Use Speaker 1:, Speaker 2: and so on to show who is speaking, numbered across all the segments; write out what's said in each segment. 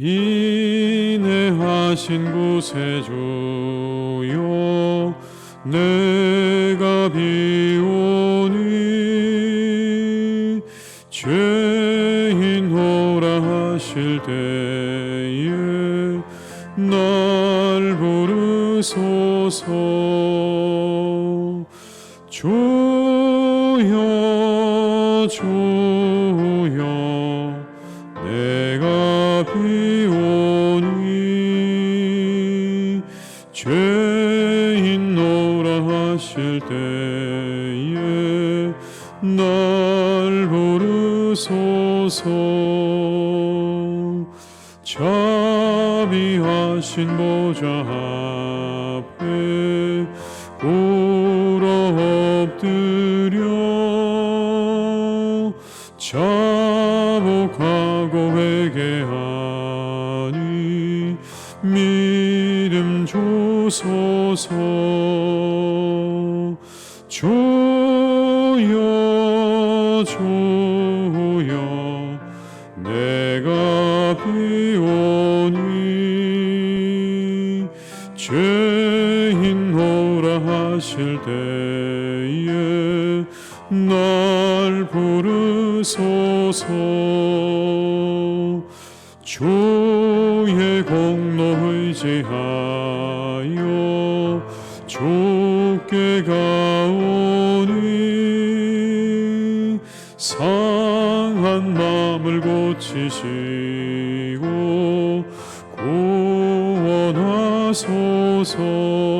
Speaker 1: 인내하신 구세주여 내가 비오니 죄인 오라 하실 때에 날 부르소서 죄인 노라 하실 때에 날 부르소서. 자비하신 보좌 때에 날 부르소서. 주의 공로 의지하여 주께 가오니 상한 마음을 고치시고 구원하소서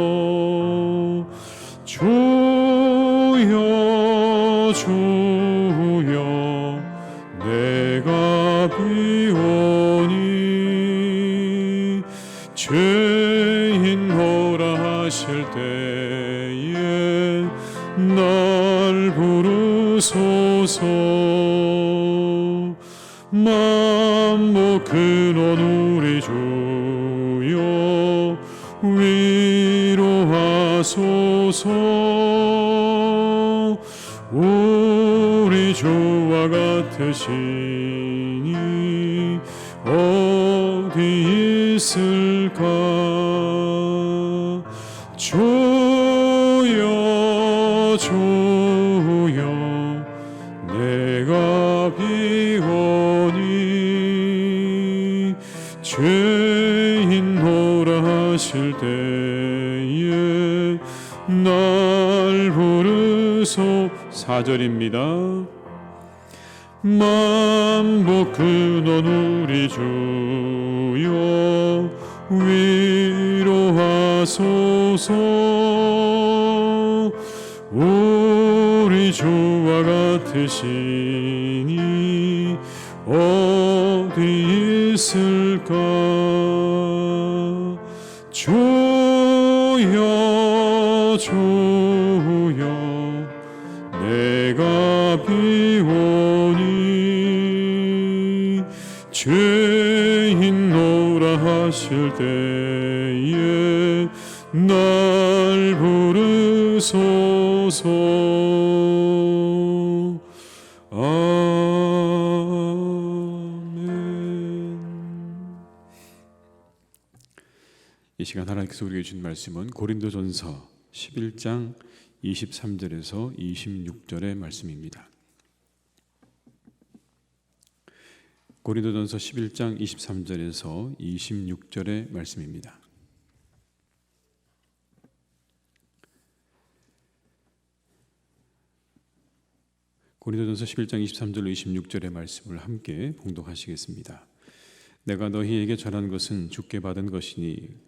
Speaker 1: 부르소서. 만복 근원 우리 주여 위로하소서. 우리 주와 같으시니 어디 있을까 하실 때에 날 부르소. 사절입니다. 만복 근원 우리 주여 위로하소서. 우리 주와 같으시니 어디 있을까 주여 주여 내가 비오니 죄인 노라 하실 때에 날 부르소서 이 시간 하나님께서 우리에게 주신 말씀은 고린도전서 11장 23절에서 26절의 말씀입니다. 고린도전서 11장 23절에서 26절의 말씀입니다. 고린도전서 11장 23절로 26절의 말씀을 함께 봉독하시겠습니다. 내가 너희에게 전한 것은 주께 받은 것이니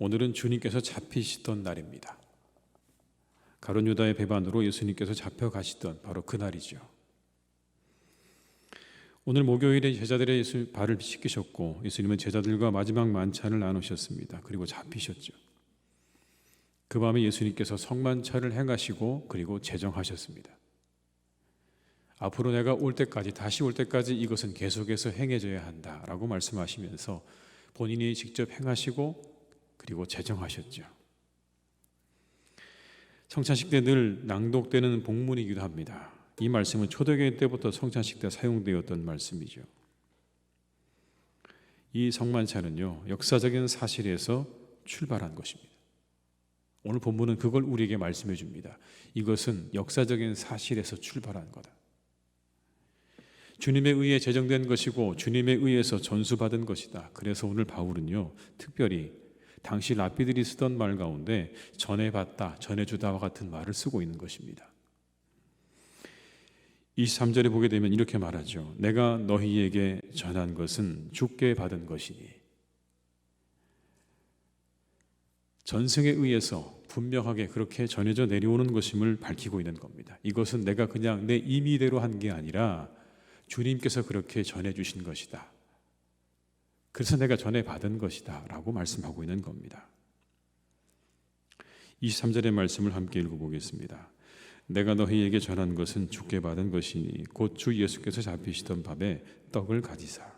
Speaker 1: 오늘은 주님께서 잡히시던 날입니다. 가론 유다의 배반으로 예수님께서 잡혀가시던 바로 그 날이죠. 오늘 목요일에 제자들의 예수 발을 씻기셨고 예수님은 제자들과 마지막 만찬을 나누셨습니다. 그리고 잡히셨죠. 그 밤에 예수님께서 성만찬을 행하시고 그리고 제정하셨습니다. 앞으로 내가 올 때까지 다시 올 때까지 이것은 계속해서 행해져야 한다라고 말씀하시면서 본인이 직접 행하시고 그리고 제정하셨죠. 성찬식 때 늘 낭독되는 복문이기도 합니다. 이 말씀은 초대교회 때부터 성찬식 때 사용되었던 말씀이죠. 이 성만찬은요 역사적인 사실에서 출발한 것입니다. 오늘 본문은 그걸 우리에게 말씀해 줍니다. 이것은 역사적인 사실에서 출발한 거다. 주님에 의해 제정된 것이고 주님에 의해서 전수받은 것이다. 그래서 오늘 바울은요 특별히 당시 랍비들이 쓰던 말 가운데 전해받다, 전해주다와 같은 말을 쓰고 있는 것입니다. 23절에 보게 되면 이렇게 말하죠. 내가 너희에게 전한 것은 주께 받은 것이니. 전승에 의해서 분명하게 그렇게 전해져 내려오는 것임을 밝히고 있는 겁니다. 이것은 내가 그냥 내 임의대로 한 게 아니라 주님께서 그렇게 전해 주신 것이다. 그래서 내가 전해 받은 것이다. 라고 말씀하고 있는 겁니다. 23절의 말씀을 함께 읽어보겠습니다. 내가 너희에게 전한 것은 주께 받은 것이니 곧 주 예수께서 잡히시던 밤에 떡을 가지사.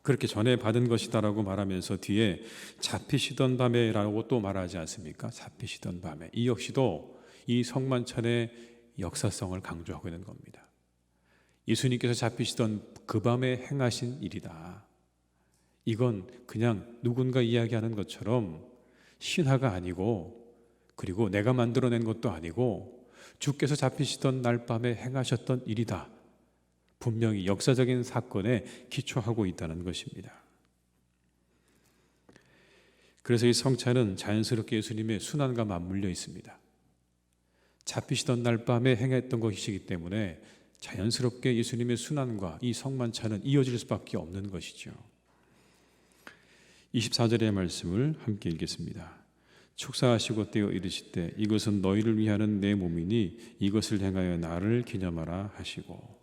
Speaker 1: 그렇게 전에 받은 것이다라고 말하면서 뒤에 잡히시던 밤에라고 또 말하지 않습니까? 잡히시던 밤에 이 역시도 이 성만찬의 역사성을 강조하고 있는 겁니다. 예수님께서 잡히시던 그 밤에 행하신 일이다. 이건 그냥 누군가 이야기하는 것처럼 신화가 아니고 그리고 내가 만들어낸 것도 아니고 주께서 잡히시던 날 밤에 행하셨던 일이다. 분명히 역사적인 사건에 기초하고 있다는 것입니다. 그래서 이 성찬은 자연스럽게 예수님의 순환과 맞물려 있습니다. 잡히시던 날 밤에 행했던 것이기 때문에 자연스럽게 예수님의 순환과 이 성만찬은 이어질 수밖에 없는 것이죠. 24절의 말씀을 함께 읽겠습니다. 축사하시고 떼어 이르시되 이것은 너희를 위하는 내 몸이니 이것을 행하여 나를 기념하라 하시고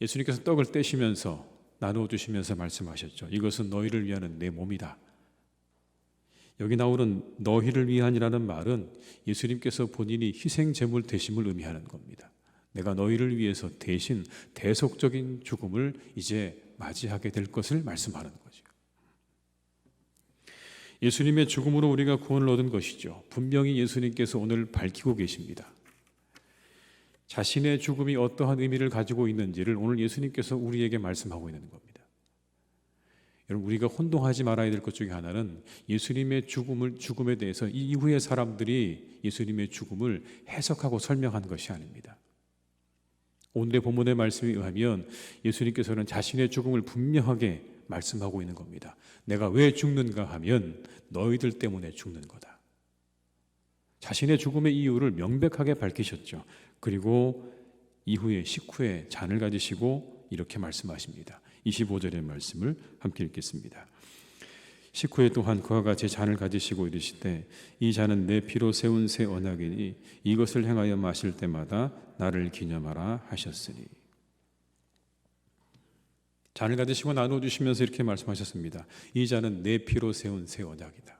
Speaker 1: 예수님께서 떡을 떼시면서 나누어 주시면서 말씀하셨죠. 이것은 너희를 위하는 내 몸이다. 여기 나오는 너희를 위한이라는 말은 예수님께서 본인이 희생 제물 대심을 의미하는 겁니다. 내가 너희를 위해서 대신 대속적인 죽음을 이제 맞이하게 될 것을 말씀하는 거죠. 예수님의 죽음으로 우리가 구원을 얻은 것이죠. 분명히 예수님께서 오늘 밝히고 계십니다. 자신의 죽음이 어떠한 의미를 가지고 있는지를 오늘 예수님께서 우리에게 말씀하고 있는 겁니다. 여러분 우리가 혼동하지 말아야 될 것 중에 하나는 예수님의 죽음을 죽음에 대해서 이 이후의 사람들이 예수님의 죽음을 해석하고 설명한 것이 아닙니다. 오늘의 본문의 말씀에 의하면 예수님께서는 자신의 죽음을 분명하게 말씀하고 있는 겁니다. 내가 왜 죽는가 하면 너희들 때문에 죽는 거다. 자신의 죽음의 이유를 명백하게 밝히셨죠. 그리고 이후에 식후에 잔을 가지시고 이렇게 말씀하십니다. 25절의 말씀을 함께 읽겠습니다. 식후에 또한 그와 같이 잔을 가지시고 이르시되 이 잔은 내 피로 세운 새 언약이니 이것을 행하여 마실 때마다 나를 기념하라 하셨으니 잔을 가지시고 나누어 주시면서 이렇게 말씀하셨습니다. 이 잔은 내 피로 세운 새 언약이다.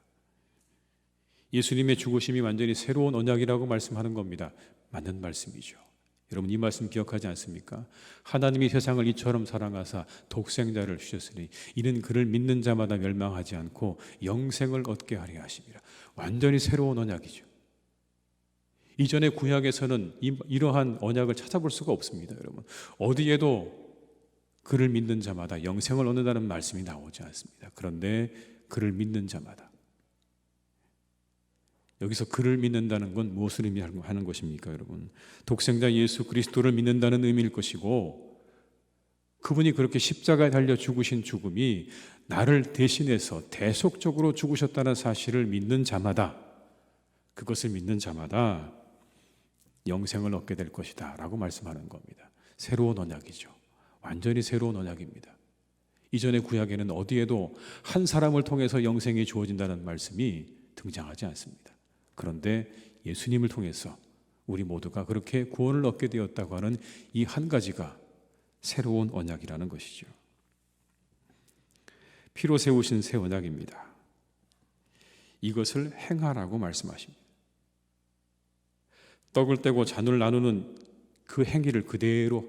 Speaker 1: 예수님의 죽으심이 완전히 새로운 언약이라고 말씀하는 겁니다. 맞는 말씀이죠. 여러분 이 말씀 기억하지 않습니까? 하나님이 세상을 이처럼 사랑하사 독생자를 주셨으니 이는 그를 믿는 자마다 멸망하지 않고 영생을 얻게 하려 하심이라. 완전히 새로운 언약이죠. 이전의 구약에서는 이, 이러한 언약을 찾아볼 수가 없습니다, 여러분. 어디에도 그를 믿는 자마다 영생을 얻는다는 말씀이 나오지 않습니다. 그런데 그를 믿는 자마다 여기서 그를 믿는다는 건 무엇을 의미하는 것입니까, 여러분? 독생자 예수 그리스도를 믿는다는 의미일 것이고 그분이 그렇게 십자가에 달려 죽으신 죽음이 나를 대신해서 대속적으로 죽으셨다는 사실을 믿는 자마다 그것을 믿는 자마다 영생을 얻게 될 것이다 라고 말씀하는 겁니다. 새로운 언약이죠. 완전히 새로운 언약입니다. 이전의 구약에는 어디에도 한 사람을 통해서 영생이 주어진다는 말씀이 등장하지 않습니다. 그런데 예수님을 통해서 우리 모두가 그렇게 구원을 얻게 되었다고 하는 이 한 가지가 새로운 언약이라는 것이죠. 피로 세우신 새 언약입니다. 이것을 행하라고 말씀하십니다. 떡을 떼고 잔을 나누는 그 행위를 그대로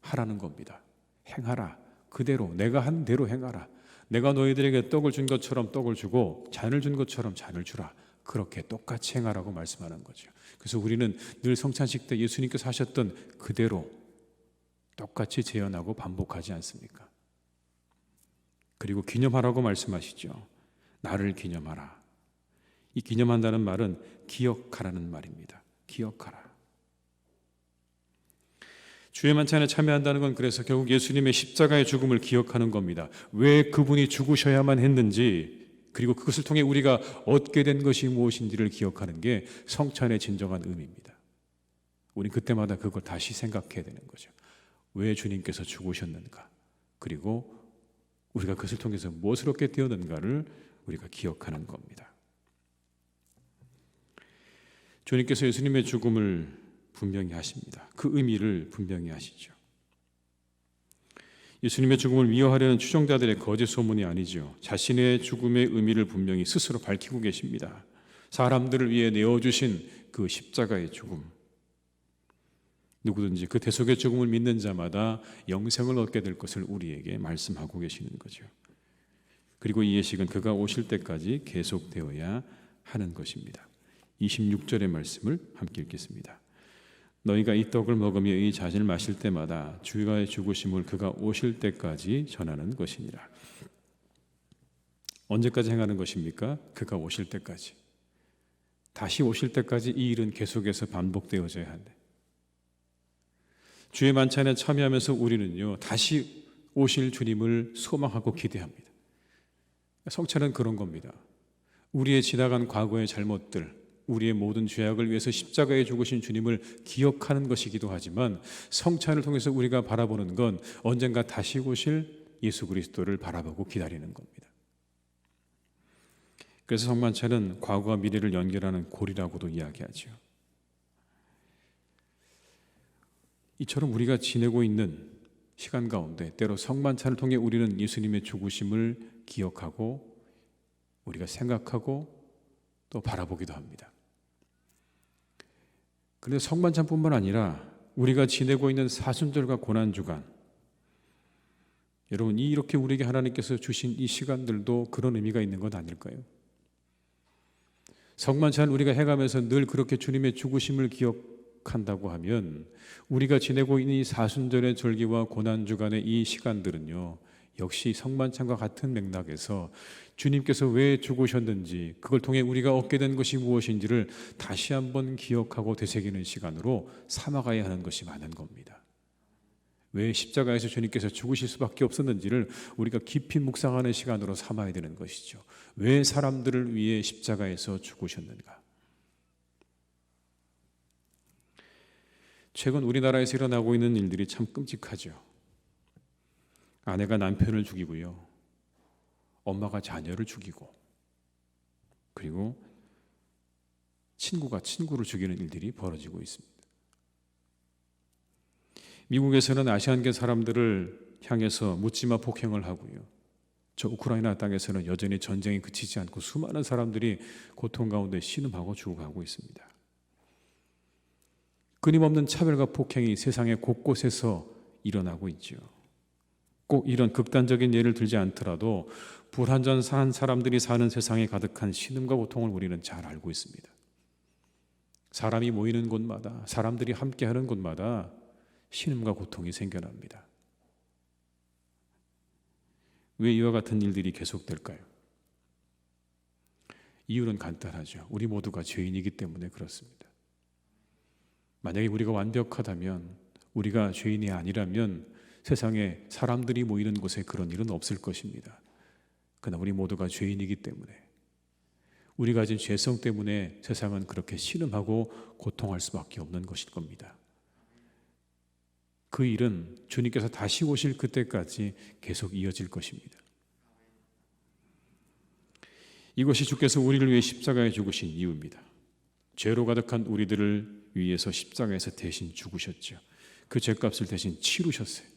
Speaker 1: 하라는 겁니다. 행하라. 그대로 내가 한 대로 행하라. 내가 너희들에게 떡을 준 것처럼 떡을 주고 잔을 준 것처럼 잔을 주라. 그렇게 똑같이 행하라고 말씀하는 거죠. 그래서 우리는 늘 성찬식 때 예수님께서 하셨던 그대로 똑같이 재현하고 반복하지 않습니까? 그리고 기념하라고 말씀하시죠. 나를 기념하라. 이 기념한다는 말은 기억하라는 말입니다. 기억하라. 주의 만찬에 참여한다는 건 그래서 결국 예수님의 십자가의 죽음을 기억하는 겁니다. 왜 그분이 죽으셔야만 했는지 그리고 그것을 통해 우리가 얻게 된 것이 무엇인지를 기억하는 게 성찬의 진정한 의미입니다. 우리 그때마다 그걸 다시 생각해야 되는 거죠. 왜 주님께서 죽으셨는가? 그리고 우리가 그것을 통해서 무엇을 얻게 되었는가를 우리가 기억하는 겁니다. 주님께서 예수님의 죽음을 분명히 하십니다. 그 의미를 분명히 하시죠. 예수님의 죽음을 미워하려는 추종자들의 거짓 소문이 아니죠. 자신의 죽음의 의미를 분명히 스스로 밝히고 계십니다. 사람들을 위해 내어주신 그 십자가의 죽음. 누구든지 그 대속의 죽음을 믿는 자마다 영생을 얻게 될 것을 우리에게 말씀하고 계시는 거죠. 그리고 이 예식은 그가 오실 때까지 계속되어야 하는 것입니다. 26절의 말씀을 함께 읽겠습니다. 너희가 이 떡을 먹으며 이 잔을 마실 때마다 주의 죽으심을 그가 오실 때까지 전하는 것이니라. 언제까지 행하는 것입니까? 그가 오실 때까지. 다시 오실 때까지 이 일은 계속해서 반복되어져야 한대. 주의 만찬에 참여하면서 우리는요, 다시 오실 주님을 소망하고 기대합니다. 성찬은 그런 겁니다. 우리의 지나간 과거의 잘못들, 우리의 모든 죄악을 위해서 십자가에 죽으신 주님을 기억하는 것이기도 하지만 성찬을 통해서 우리가 바라보는 건 언젠가 다시 오실 예수 그리스도를 바라보고 기다리는 겁니다. 그래서 성만찬은 과거와 미래를 연결하는 고리라고도 이야기하죠. 이처럼 우리가 지내고 있는 시간 가운데 때로 성만찬을 통해 우리는 예수님의 죽으심을 기억하고 우리가 생각하고 또 바라보기도 합니다. 그런데 성만찬뿐만 아니라 우리가 지내고 있는 사순절과 고난 주간 여러분 이렇게 우리에게 하나님께서 주신 이 시간들도 그런 의미가 있는 것 아닐까요? 성만찬 우리가 해가면서 늘 그렇게 주님의 죽으심을 기억한다고 하면 우리가 지내고 있는 이 사순절의 절기와 고난 주간의 이 시간들은요 역시 성만찬과 같은 맥락에서 주님께서 왜 죽으셨는지 그걸 통해 우리가 얻게 된 것이 무엇인지를 다시 한번 기억하고 되새기는 시간으로 삼아가야 하는 것이 많은 겁니다. 왜 십자가에서 주님께서 죽으실 수밖에 없었는지를 우리가 깊이 묵상하는 시간으로 삼아야 되는 것이죠. 왜 사람들을 위해 십자가에서 죽으셨는가? 최근 우리나라에서 일어나고 있는 일들이 참 끔찍하죠. 아내가 남편을 죽이고요. 엄마가 자녀를 죽이고 그리고 친구가 친구를 죽이는 일들이 벌어지고 있습니다. 미국에서는 아시안계 사람들을 향해서 묻지마 폭행을 하고요. 저 우크라이나 땅에서는 여전히 전쟁이 그치지 않고 수많은 사람들이 고통 가운데 신음하고 죽어가고 있습니다. 끊임없는 차별과 폭행이 세상의 곳곳에서 일어나고 있죠. 꼭 이런 극단적인 예를 들지 않더라도 불완전한 사람들이 사는 세상에 가득한 신음과 고통을 우리는 잘 알고 있습니다. 사람이 모이는 곳마다 사람들이 함께하는 곳마다 신음과 고통이 생겨납니다. 왜 이와 같은 일들이 계속될까요? 이유는 간단하죠. 우리 모두가 죄인이기 때문에 그렇습니다. 만약에 우리가 완벽하다면 우리가 죄인이 아니라면 세상에 사람들이 모이는 곳에 그런 일은 없을 것입니다. 그러나 우리 모두가 죄인이기 때문에 우리가 가진 죄성 때문에 세상은 그렇게 신음하고 고통할 수밖에 없는 것일 겁니다. 그 일은 주님께서 다시 오실 그때까지 계속 이어질 것입니다. 이것이 주께서 우리를 위해 십자가에 죽으신 이유입니다. 죄로 가득한 우리들을 위해서 십자가에서 대신 죽으셨죠. 그 죄값을 대신 치르셨어요.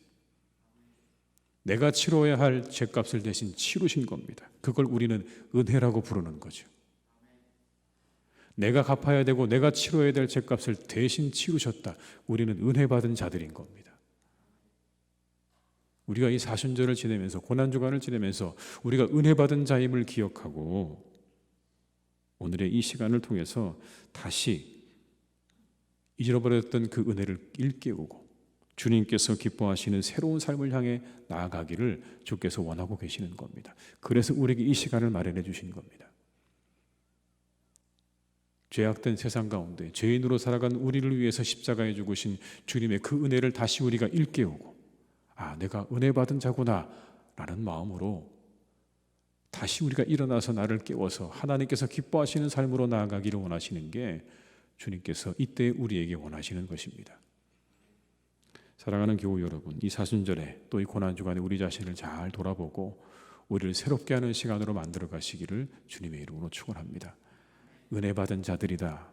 Speaker 1: 내가 치러야 할 죄값을 대신 치르신 겁니다. 그걸 우리는 은혜라고 부르는 거죠. 내가 갚아야 되고 내가 치러야 될 죄값을 대신 치르셨다. 우리는 은혜 받은 자들인 겁니다. 우리가 이 사순절을 지내면서 고난 주간을 지내면서 우리가 은혜 받은 자임을 기억하고 오늘의 이 시간을 통해서 다시 잊어버렸던 그 은혜를 일깨우고 주님께서 기뻐하시는 새로운 삶을 향해 나아가기를 주께서 원하고 계시는 겁니다. 그래서 우리에게 이 시간을 마련해 주신 겁니다. 죄악된 세상 가운데 죄인으로 살아간 우리를 위해서 십자가에 죽으신 주님의 그 은혜를 다시 우리가 일깨우고 아, 내가 은혜 받은 자구나 라는 마음으로 다시 우리가 일어나서 나를 깨워서 하나님께서 기뻐하시는 삶으로 나아가기를 원하시는 게 주님께서 이때 우리에게 원하시는 것입니다. 사랑하는 교우 여러분, 이 사순절에 또 이 고난 주간에 우리 자신을 잘 돌아보고 우리를 새롭게 하는 시간으로 만들어 가시기를 주님의 이름으로 축원합니다. 은혜 받은 자들이다.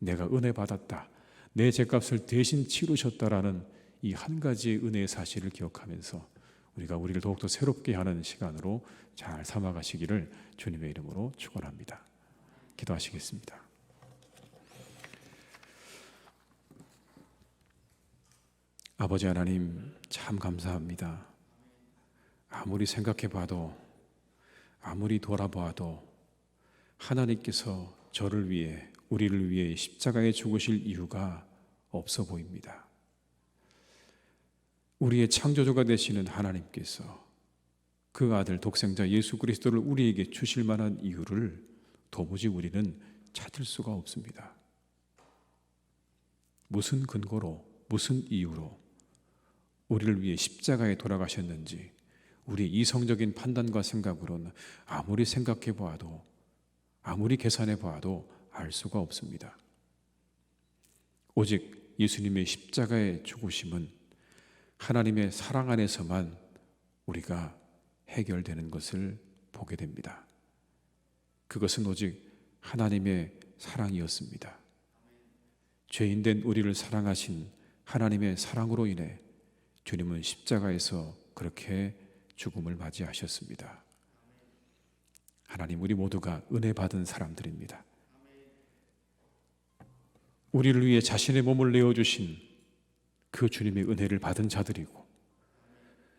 Speaker 1: 내가 은혜 받았다. 내 죄값을 대신 치르셨다라는 이 한 가지 은혜의 사실을 기억하면서 우리가 우리를 더욱더 새롭게 하는 시간으로 잘 삼아 가시기를 주님의 이름으로 축원합니다. 기도하시겠습니다. 아버지 하나님 참 감사합니다. 아무리 생각해 봐도 아무리 돌아봐도 하나님께서 저를 위해 우리를 위해 십자가에 죽으실 이유가 없어 보입니다. 우리의 창조주가 되시는 하나님께서 그 아들 독생자 예수 그리스도를 우리에게 주실 만한 이유를 도무지 우리는 찾을 수가 없습니다. 무슨 근거로 무슨 이유로 우리를 위해 십자가에 돌아가셨는지 우리 이성적인 판단과 생각으로는 아무리 생각해 보아도 아무리 계산해 보아도 알 수가 없습니다. 오직 예수님의 십자가의 죽으심은 하나님의 사랑 안에서만 우리가 해결되는 것을 보게 됩니다. 그것은 오직 하나님의 사랑이었습니다. 죄인된 우리를 사랑하신 하나님의 사랑으로 인해 주님은 십자가에서 그렇게 죽음을 맞이하셨습니다. 하나님, 우리 모두가 은혜 받은 사람들입니다. 우리를 위해 자신의 몸을 내어주신 그 주님의 은혜를 받은 자들이고,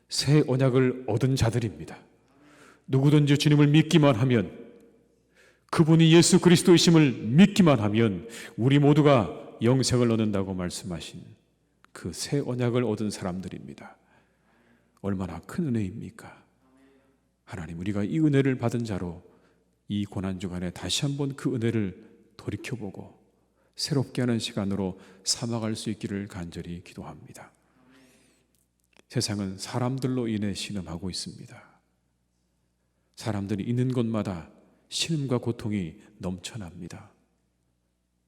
Speaker 1: 새 언약을 얻은 자들입니다. 누구든지 주님을 믿기만 하면, 그분이 예수 그리스도이심을 믿기만 하면, 우리 모두가 영생을 얻는다고 말씀하신 그 새 언약을 얻은 사람들입니다. 얼마나 큰 은혜입니까? 하나님, 우리가 이 은혜를 받은 자로 이 고난 주간에 다시 한번 그 은혜를 돌이켜보고 새롭게 하는 시간으로 삼아갈 수 있기를 간절히 기도합니다. 세상은 사람들로 인해 신음하고 있습니다. 사람들이 있는 곳마다 신음과 고통이 넘쳐납니다.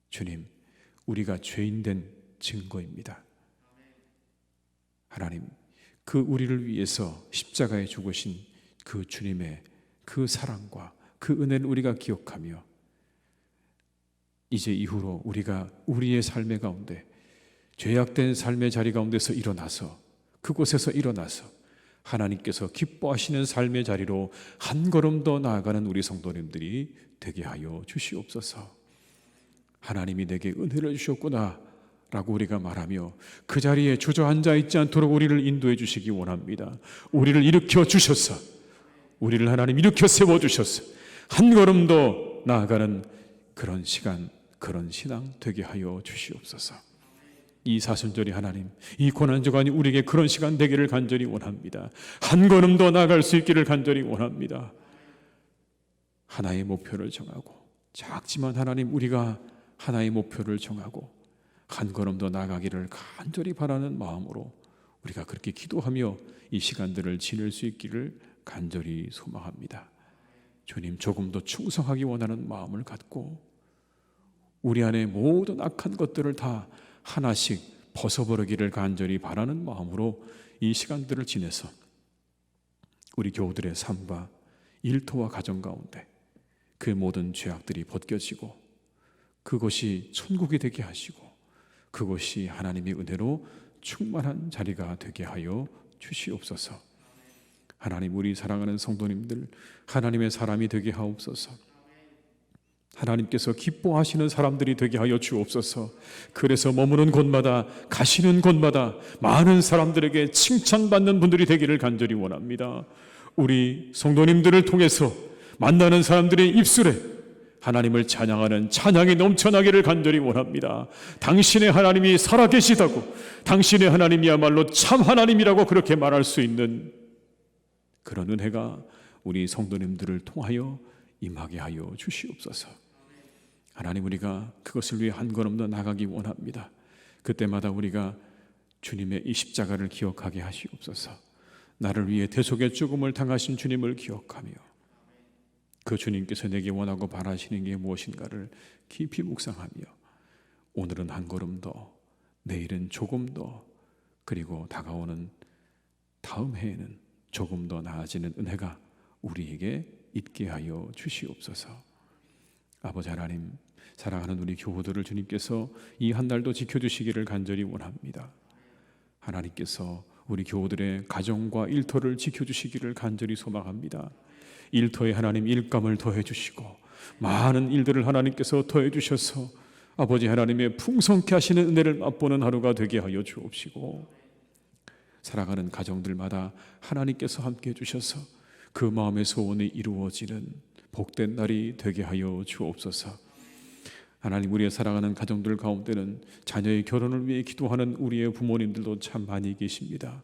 Speaker 1: 주님, 우리가 죄인된 증거입니다. 하나님, 그 우리를 위해서 십자가에 죽으신 그 주님의 그 사랑과 그 은혜를 우리가 기억하며 이제 이후로 우리가 우리의 삶의 가운데 죄악된 삶의 자리 가운데서 일어나서 그곳에서 일어나서 하나님께서 기뻐하시는 삶의 자리로 한 걸음 더 나아가는 우리 성도님들이 되게 하여 주시옵소서. 하나님이 내게 은혜를 주셨구나 라고 우리가 말하며 그 자리에 주저앉아 있지 않도록 우리를 인도해 주시기 원합니다. 우리를 일으켜 주셔서 우리를 하나님 일으켜 세워 주셔서 한 걸음 더 나아가는 그런 시간, 그런 신앙 되게 하여 주시옵소서. 이 사순절이 하나님, 이 고난주간이 우리에게 그런 시간 되기를 간절히 원합니다. 한 걸음 더 나아갈 수 있기를 간절히 원합니다. 하나의 목표를 정하고 작지만 하나님 우리가 하나의 목표를 정하고 한 걸음 더 나가기를 간절히 바라는 마음으로 우리가 그렇게 기도하며 이 시간들을 지낼 수 있기를 간절히 소망합니다. 주님 조금 더 충성하기 원하는 마음을 갖고 우리 안에 모든 악한 것들을 다 하나씩 벗어버리기를 간절히 바라는 마음으로 이 시간들을 지내서 우리 교우들의 삶과 일터와 가정 가운데 그 모든 죄악들이 벗겨지고 그곳이 천국이 되게 하시고 그곳이 하나님의 은혜로 충만한 자리가 되게 하여 주시옵소서. 하나님 우리 사랑하는 성도님들 하나님의 사람이 되게 하옵소서. 하나님께서 기뻐하시는 사람들이 되게 하여 주옵소서. 그래서 머무는 곳마다 가시는 곳마다 많은 사람들에게 칭찬받는 분들이 되기를 간절히 원합니다. 우리 성도님들을 통해서 만나는 사람들의 입술에 하나님을 찬양하는 찬양이 넘쳐나기를 간절히 원합니다. 당신의 하나님이 살아계시다고, 당신의 하나님이야말로 참 하나님이라고 그렇게 말할 수 있는 그런 은혜가 우리 성도님들을 통하여 임하게 하여 주시옵소서. 하나님 우리가 그것을 위해 한 걸음 더 나가기 원합니다. 그때마다 우리가 주님의 이 십자가를 기억하게 하시옵소서. 나를 위해 대속의 죽음을 당하신 주님을 기억하며 그 주님께서 내게 원하고 바라시는 게 무엇인가를 깊이 묵상하며 오늘은 한 걸음 더, 내일은 조금 더, 그리고 다가오는 다음 해에는 조금 더 나아지는 은혜가 우리에게 있게 하여 주시옵소서. 아버지 하나님, 사랑하는 우리 교우들을 주님께서 이 한 달도 지켜주시기를 간절히 원합니다. 하나님께서 우리 교우들의 가정과 일터를 지켜주시기를 간절히 소망합니다. 일터에 하나님 일감을 더해 주시고 많은 일들을 하나님께서 더해 주셔서 아버지 하나님의 풍성케 하시는 은혜를 맛보는 하루가 되게 하여 주옵시고 사랑하는 가정들마다 하나님께서 함께 해 주셔서 그 마음의 소원이 이루어지는 복된 날이 되게 하여 주옵소서. 하나님 우리의 사랑하는 가정들 가운데는 자녀의 결혼을 위해 기도하는 우리의 부모님들도 참 많이 계십니다.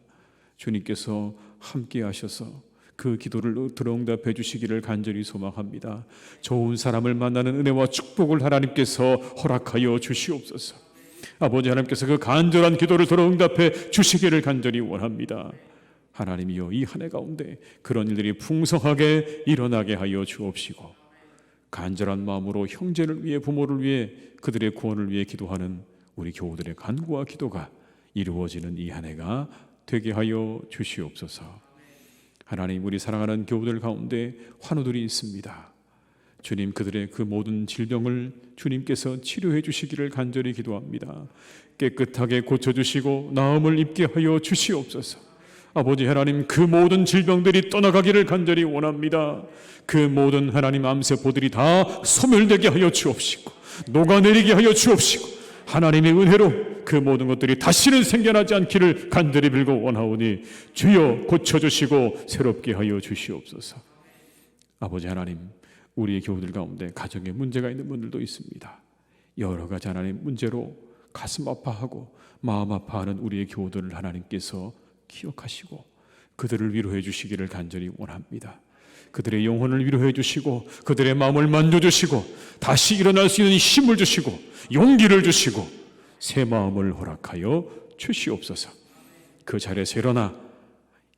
Speaker 1: 주님께서 함께 하셔서 그 기도를 들어응답해 주시기를 간절히 소망합니다. 좋은 사람을 만나는 은혜와 축복을 하나님께서 허락하여 주시옵소서. 아버지 하나님께서 그 간절한 기도를 들어응답해 주시기를 간절히 원합니다. 하나님이여 이 한 해 가운데 그런 일들이 풍성하게 일어나게 하여 주옵시고 간절한 마음으로 형제를 위해 부모를 위해 그들의 구원을 위해 기도하는 우리 교우들의 간구와 기도가 이루어지는 이 한 해가 되게 하여 주시옵소서. 하나님 우리 사랑하는 교우들 가운데 환우들이 있습니다. 주님 그들의 그 모든 질병을 주님께서 치료해 주시기를 간절히 기도합니다. 깨끗하게 고쳐 주시고 나음을 입게 하여 주시옵소서. 아버지 하나님 그 모든 질병들이 떠나가기를 간절히 원합니다. 그 모든 하나님 암세포들이 다 소멸되게 하여 주옵시고 녹아내리게 하여 주옵시고 하나님의 은혜로 그 모든 것들이 다시는 생겨나지 않기를 간절히 빌고 원하오니 주여 고쳐주시고 새롭게 하여 주시옵소서. 아버지 하나님, 우리의 교우들 가운데 가정에 문제가 있는 분들도 있습니다. 여러 가지 하나님 문제로 가슴 아파하고 마음 아파하는 우리의 교우들을 하나님께서 기억하시고 그들을 위로해 주시기를 간절히 원합니다. 그들의 영혼을 위로해 주시고 그들의 마음을 만져 주시고 다시 일어날 수 있는 힘을 주시고 용기를 주시고 새 마음을 허락하여 주시옵소서. 그 자리에서 일어나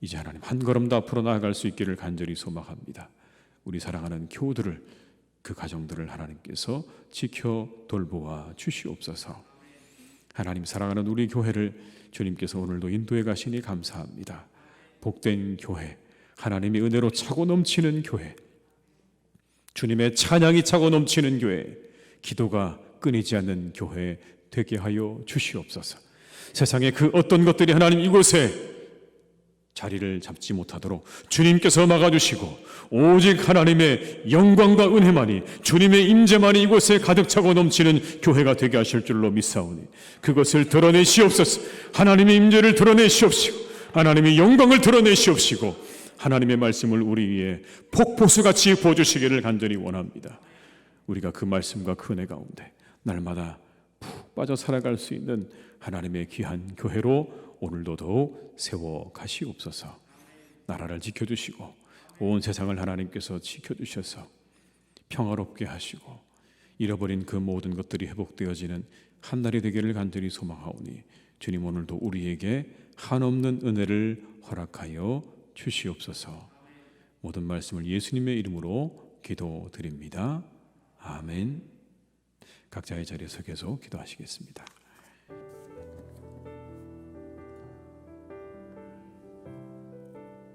Speaker 1: 이제 하나님 한 걸음 더 앞으로 나아갈 수 있기를 간절히 소망합니다. 우리 사랑하는 교우들을 그 가정들을 하나님께서 지켜 돌보아 주시옵소서. 하나님 사랑하는 우리 교회를 주님께서 오늘도 인도해 가시니 감사합니다. 복된 교회, 하나님의 은혜로 차고 넘치는 교회, 주님의 찬양이 차고 넘치는 교회, 기도가 끊이지 않는 교회 되게 하여 주시옵소서. 세상에 그 어떤 것들이 하나님 이곳에 자리를 잡지 못하도록 주님께서 막아주시고 오직 하나님의 영광과 은혜만이 주님의 임재만이 이곳에 가득 차고 넘치는 교회가 되게 하실 줄로 믿사오니 그것을 드러내시옵소서 하나님의 임재를 드러내시옵시고 하나님의 영광을 드러내시옵시고 하나님의 말씀을 우리 위에 폭포수같이 부어주시기를 간절히 원합니다 우리가 그 말씀과 그 은혜 가운데 날마다 푹 빠져 살아갈 수 있는 하나님의 귀한 교회로 오늘도 더욱 세워 가시옵소서. 나라를 지켜주시고 온 세상을 하나님께서 지켜주셔서 평화롭게 하시고 잃어버린 그 모든 것들이 회복되어지는 한 날이 되기를 간절히 소망하오니 주님 오늘도 우리에게 한없는 은혜를 허락하여 주시옵소서. 모든 말씀을 예수님의 이름으로 기도드립니다. 아멘. 각자의 자리에서 계속 기도하시겠습니다.